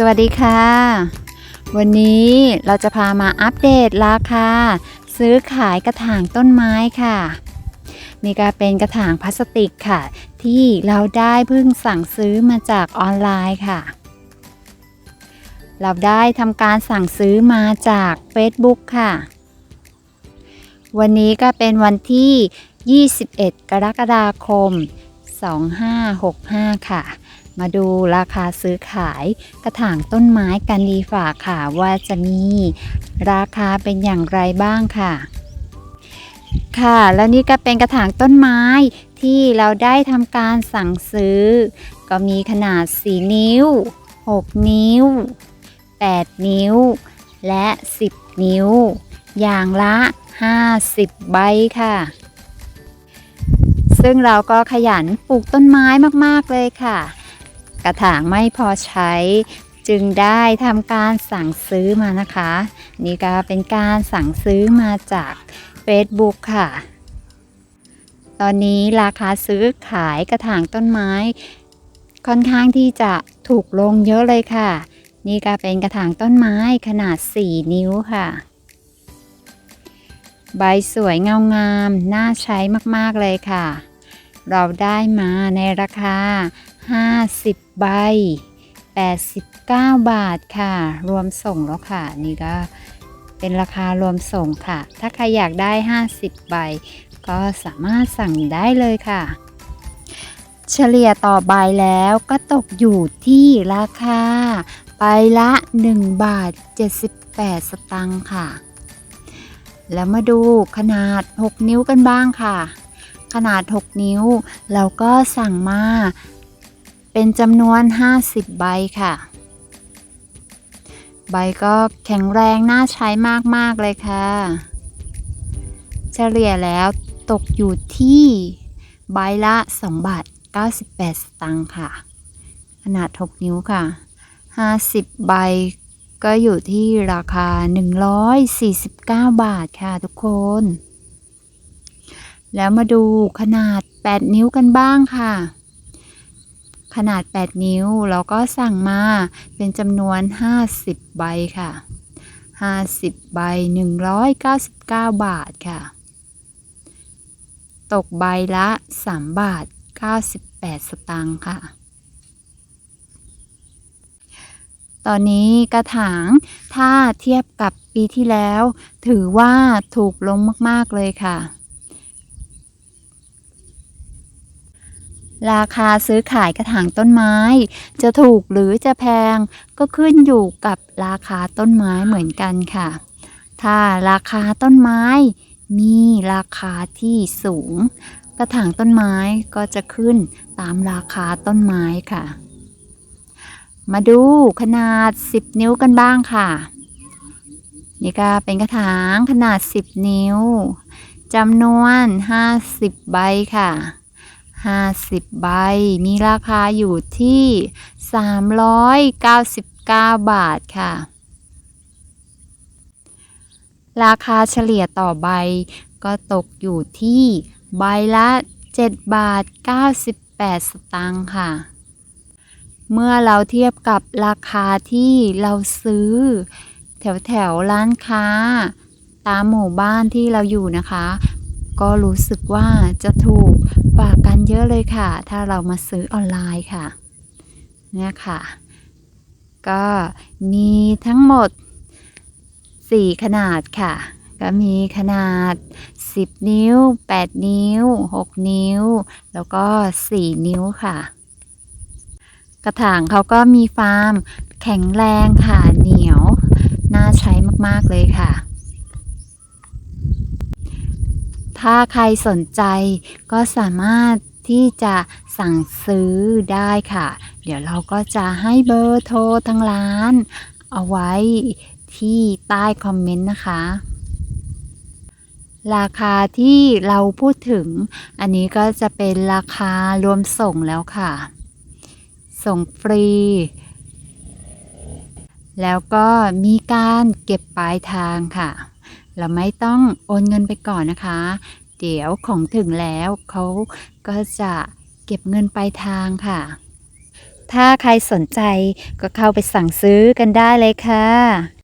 สวัสดีค่ะ วันนี้เราจะพามาอัปเดตราคาซื้อขายกระถางต้นไม้ค่ะ นี่ก็เป็นกระถางพลาสติกค่ะ ที่เราได้เพิ่งสั่งซื้อมาจากออนไลน์ค่ะ เราได้ทำการสั่งซื้อมาจาก Facebook ค่ะ วันนี้ก็เป็นวันที่ 21 กรกฎาคม 2565 ค่ะ มาดูราคาซื้อขายกระถางต้นไม้กันดีฝ่าค่ะว่าจะมีราคาเป็นอย่างไรบ้างค่ะ ค่ะแล้วนี่ก็เป็นกระถางต้นไม้ที่เราได้ทำการสั่งซื้อ ก็มีขนาด 4 นิ้ว 6 นิ้ว 8 นิ้ว และ 10 นิ้ว อย่างละ 50 ใบค่ะซึ่งเราก็ขยันปลูกต้นไม้มาก ๆ เลยค่ะ กระถางไม่พอใช้ จึงได้ทำการสั่งซื้อมานะคะ นี่ก็เป็นการสั่งซื้อมาจาก Facebook ค่ะ ตอนนี้ราคาซื้อขายกระถางต้นไม้ ค่อนข้างที่จะถูกลงเยอะเลยค่ะ นี่ก็เป็นกระถางต้นไม้ขนาด 4 นิ้วค่ะใบสวยเงางามน่าใช้มาก ๆ เลยค่ะ เราได้มาในราคา 50 ใบ 89 บาทค่ะ รวมส่งแล้วค่ะ นี่ก็เป็นราคารวมส่งค่ะ ถ้าใครอยากได้ 50 ใบ ก็สามารถสั่งได้เลยค่ะ เฉลี่ยต่อใบแล้วก็ตกอยู่ที่ราคาใบละ 1 บาท 78 สตังค์ค่ะ แล้วมาดูขนาด 6 นิ้วกันบ้างค่ะ ขนาด 6 นิ้ว เราก็สั่งมา เป็นจำนวน 50 ใบค่ะ ใบก็แข็งแรงน่าใช้มาก ๆ เลยค่ะ เฉลี่ยแล้วตกอยู่ที่ใบละ 2 บาท 98 สตังค์ค่ะ ขนาด 6 นิ้วค่ะ 50 ใบก็อยู่ที่ราคา 149 บาทค่ะทุกคน แล้วมาดูขนาด 8 นิ้วกันบ้างค่ะ ขนาด 8 นิ้วเราก็สั่งมาเป็นจำนวน 50 ใบค่ะ 50 ใบ 199 บาทค่ะ ตกใบละ 3 บาท 98 สตางค์ค่ะ ตอนนี้กระถางถ้าเทียบกับปีที่แล้ว ถือว่าถูกลงมาก ๆ เลยค่ะ ราคาซื้อขายกระถางต้นไม้ จะถูกหรือจะแพงก็ขึ้นอยู่กับราคาต้นไม้เหมือนกันค่ะ ถ้าราคาต้นไม้ มีราคาที่สูง กระถางต้นไม้ก็จะขึ้นตามราคาต้นไม้ค่ะ มาดูขนาด 10 นิ้วกันบ้างค่ะ นี่ก็เป็นกระถางขนาด 10 นิ้วจำนวน 50 ใบค่ะ 50 ใบ มีราคาอยู่ที่ 399 บาทค่ะ ราคาเฉลี่ยต่อใบก็ตกอยู่ที่ใบละ 7 บาท 98 สตางค์ค่ะ เมื่อเราเทียบกับราคาที่เราซื้อ แถวแถวร้านค้า ตามหมู่บ้านที่เราอยู่นะคะ ก็รู้สึกว่าจะถูก ฝากกันเยอะเลยค่ะ ถ้าเรามาซื้อออนไลน์ค่ะ เนี่ยค่ะ ก็มีทั้งหมด 4 ขนาดค่ะ ก็มีขนาด 10 นิ้ว 8 นิ้ว 6 นิ้ว แล้วก็ 4 นิ้วค่ะ กระถางเขาก็มีฟาร์มแข็งแรงค่ะ เหนียว น่าใช้มาก ๆ เลยค่ะ ถ้าใครสนใจก็สามารถที่จะสั่งซื้อได้ค่ะ เดี๋ยวเราก็จะให้เบอร์โทรทางร้าน เอาไว้ที่ใต้คอมเมนต์นะคะ ราคาที่เราพูดถึง อันนี้ก็จะเป็นราคารวมส่งแล้วค่ะ ส่งฟรี แล้วก็มีการเก็บปลายทางค่ะ เราไม่ต้องโอนเงินไปก่อนนะคะ เดี๋ยวของถึงแล้วเขาก็จะเก็บเงินปลายทางค่ะ ถ้าใครสนใจก็เข้าไปสั่งซื้อกันได้เลยค่ะ